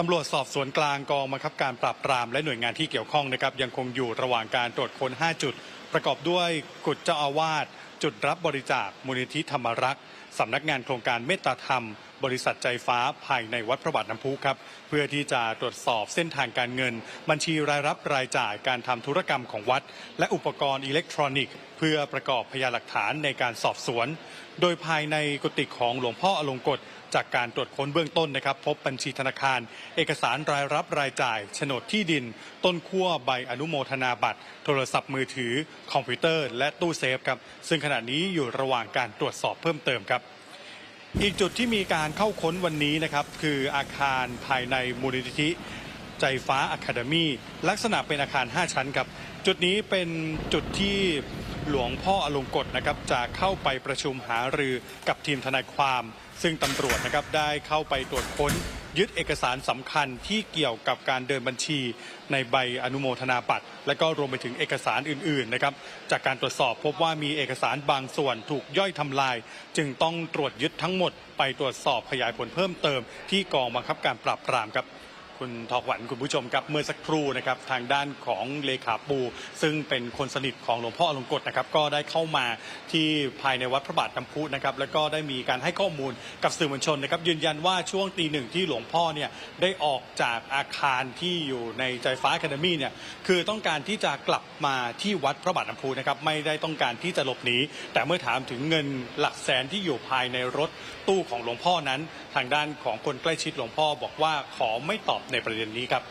ตำรวจสอบสวนกลางกองบังคับการปราบปรามและหน่วยงานที่เกี่ยวข้องนะครับยังคงอยู่ระหว่างการตรวจค้น 5 จุด ประกอบด้วยกุฏเจ้าอาวาสจุดรับบริจาคมูลนิธิธรรมรักษ์สำนักงานโครงการเมตตาธรรม บริษัทใจฟ้าภายในวัดพระบาทน้ำพุครับเพื่อที่จะตรวจสอบเส้นทางการเงิน บัญชีรายรับรายจ่ายการทำธุรกรรมของวัด และอุปกรณ์อิเล็กทรอนิกส์ เพื่อประกอบพยานหลักฐานในการสอบสวน โดยภายในกุฏิของหลวงพ่ออลงกฎจากการตรวจค้นเบื้องต้นนะครับ พบบัญชีธนาคาร เอกสารรายรับรายจ่ายโฉนดที่ดิน ต้นขั้วใบอนุโมทนาบัตร โทรศัพท์มือถือ คอมพิวเตอร์ และตู้เซฟครับซึ่งขณะนี้อยู่ระหว่างการตรวจสอบเพิ่มเติมครับ อีกจุดที่มีการเข้าค้นวันนี้นะครับ คืออาคารภายในมูลนิธิใจฟ้าอะคาเดมีลักษณะเป็นอาคาร 5 ชั้นครับ จุดนี้เป็นจุดที่หลวงพ่ออลงกฎนะครับจะเข้าไปประชุมหารือกับทีมทนายความ ซึ่งตำรวจนะครับได้เข้าไปตรวจค้น ยึดเอกสารสำคัญที่เกี่ยวกับการเดินบัญชีในใบอนุโมทนาบัตรและก็รวมไปถึงเอกสารอื่นๆนะครับจากการตรวจสอบพบว่ามีเอกสารบางส่วนถูกย่อยทำลาย จึงต้องตรวจยึดทั้งหมด ไปตรวจสอบขยายผลเพิ่มเติมที่กองบังคับการปราบปรามครับ คุณทอขวัญคุณผู้ชมครับเมื่อสักครู่นะครับทางด้านของเลขาปู ซึ่งเป็นคนสนิทของหลวงพ่ออลงกฎนะครับก็ได้เข้ามาที่ภายในวัดพระบาทน้ำพุนะครับแล้วก็ได้มีการให้ข้อมูลกับสื่อมวลชนนะครับยืนยันว่าช่วงตีหนึ่งที่หลวงพ่อเนี่ยได้ออกจากอาคารที่อยู่ในใจฟ้าแคาดมี่เนี่ยคือต้องการที่จะกลับมาที่วัดพระบาทน้ำพุนะครับไม่ได้ต้องการที่จะหลบหนีแต่เมื่อถามถึงเงินหลักแสนที่อยู่ภายในรถตู้ของหลวงพ่อนั้น ทางด้านของคนใกล้ชิดหลวงพ่อบอกว่าขอไม่ตอบในประเด็นนี้ครับ